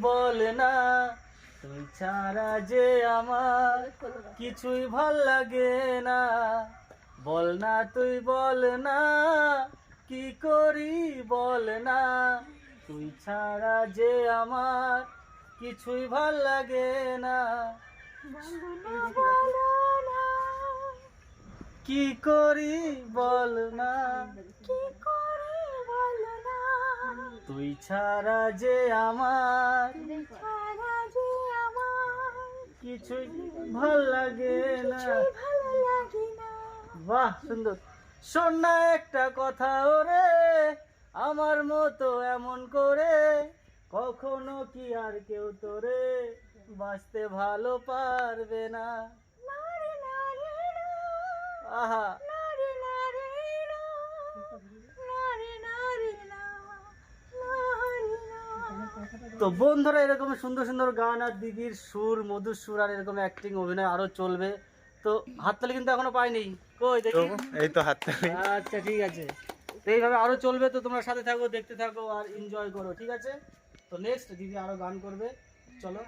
বল না তুই ছাড়া যে আমার কিছুই ভালো লাগে না। বল না তুই, বল না, কি করি বল না। তুই ছাড়া যে আমার কিছুই ভালো লাগে না। কি করি বল না। তুই ছাড়া যে আমার কিছুই ভালো লাগে না। বাহ সুন্দর। শোন না একটা কথা ওরে আমার মতো এমন করে কখনো কি আর কেউ তোরে বাঁচতে ভালো পারবে না। আহা। তো বন্ধুরা এরকম সুন্দর সুন্দর গান আর দিদির সুর মধুর সুর আর এরকম অ্যাক্টিং অভিনয় আরও চলবে। তো হাততালি কিন্তু এখনও পাইনি। কই দেখি? এই তো হাত আচ্ছা ঠিক আছে। তো এইভাবে আরও চলবে তো তোমরা সাথে থাকো দেখতে থাকো আর এনজয় করো ঠিক আছে? তো নেক্সট দিদি আরও গান করবে। চলো।